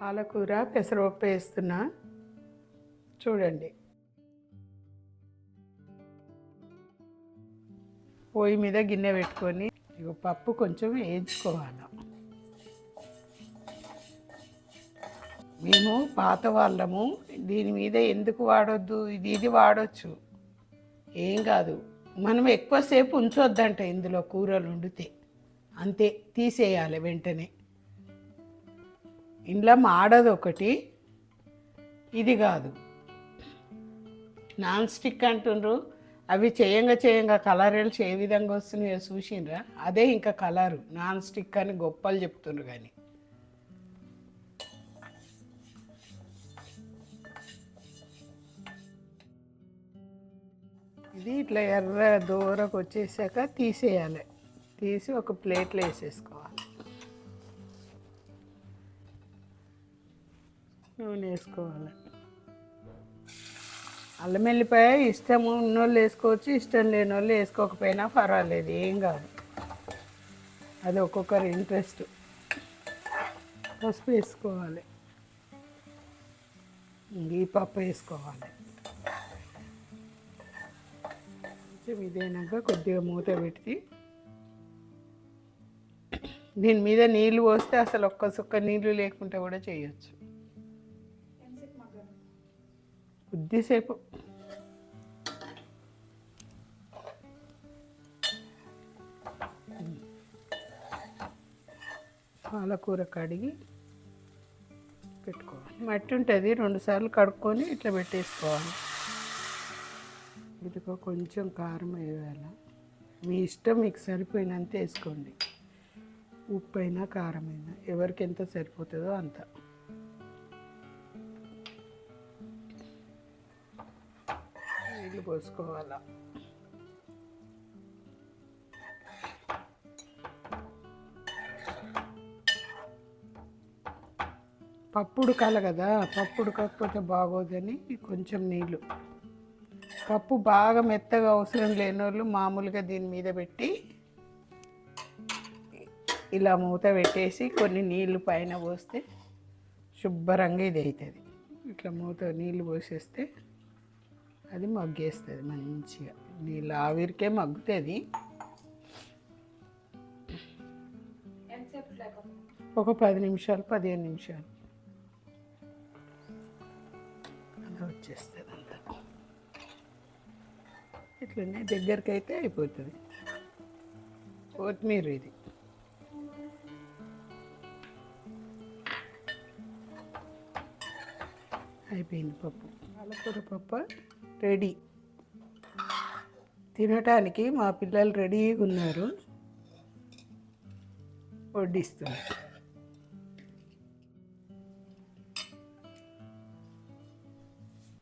పాలకూర పెసరపప్పు వేస్తున్నా. చూడండి. పొయ్యి మీద గిన్నె పెట్టుకొని పప్పు కొంచెం వేయించుకోవాలి. మేము పాత వాళ్ళము దీని మీద ఎందుకు వాడొద్దు? ఇది ఇది వాడొచ్చు. ఏం కాదు. మనం ఎక్కువసేపు ఉంచొద్దంట ఇందులో కూరలు వండితే. అంతే తీసేయాలి వెంటనే. ఇంట్లో మాడదు ఒకటి. ఇది కాదు. నాన్ స్టిక్ అంటుండ్రు. అవి చేయంగా చేయంగా కలర్స్ ఏ విధంగా వస్తున్నాయో చూసిండ్రా అదే ఇంకా కలరు. నాన్ స్టిక్ అని గొప్పలు చెప్తుండ్రు కానీ. ఇది ఇట్లా ఎర్ర దూరకు వచ్చేసాక తీసేయాలి. తీసి ఒక ప్లేట్లో వేసేసుకోవాలి. నూనె వేసుకోవాలి. అల్లం వెల్లిపాయ ఇష్టము ఉన్నోళ్ళు వేసుకోవచ్చు ఇష్టం లేని వాళ్ళు వేసుకోకపోయినా పర్వాలేదు ఏం కాదు. అది ఒక్కొక్కరి ఇంట్రెస్ట్. పసుపు వేసుకోవాలి. ఈ పప్పు వేసుకోవాలి. కొంచెం ఇదైనాక కొద్దిగా మూత పెట్టి దీని మీద నీళ్ళు పోస్తే అసలు ఒక్క సుక్క నీళ్ళు లేకుండా కూడా చేయొచ్చు. కొద్దిసేపు. పాలకూర కడిగి పెట్టుకోవాలి. మట్టి ఉంటుంది రెండుసార్లు కడుక్కొని ఇట్లా పెట్టేసుకోవాలి. ఇదిగో కొంచెం కారం వేయాలి. మీ ఇష్టం మీకు సరిపోయినంత వేసుకోండి. ఉప్పు అయినా కారం అయినా ఎవరికి ఎంత సరిపోతుందో అంత. నీళ్ళు పోసుకోవాలా. పప్పుడు కల కదా పప్పుడు కాకపోతే బాగోదని కొంచెం నీళ్ళు. పప్పు బాగా మెత్తగా అవసరం లేని వాళ్ళు మామూలుగా దీని మీద పెట్టి ఇలా మూత పెట్టేసి కొన్ని నీళ్ళు పైన పోస్తే శుభ్రంగా ఇది అవుతుంది ఇట్లా మూత నీళ్ళు పోసేస్తే అది మగ్గేస్తుంది మంచిగా. నీళ్ళు ఆవిరికే మగ్గుతుంది. ఒక పది నిమిషాలు పదిహేను నిమిషాలు. అలా వచ్చేస్తుంది అంతా. ఇట్లనే దగ్గరికి అయితే అయిపోతుంది. కొత్తిమీర ఇది. అయిపోయింది పప్పు. పాలకూర పప్పు. రెడీ. తినటానికి మా పిల్లలు రెడీగా ఉన్నారు. వడ్డిస్తున్నారు.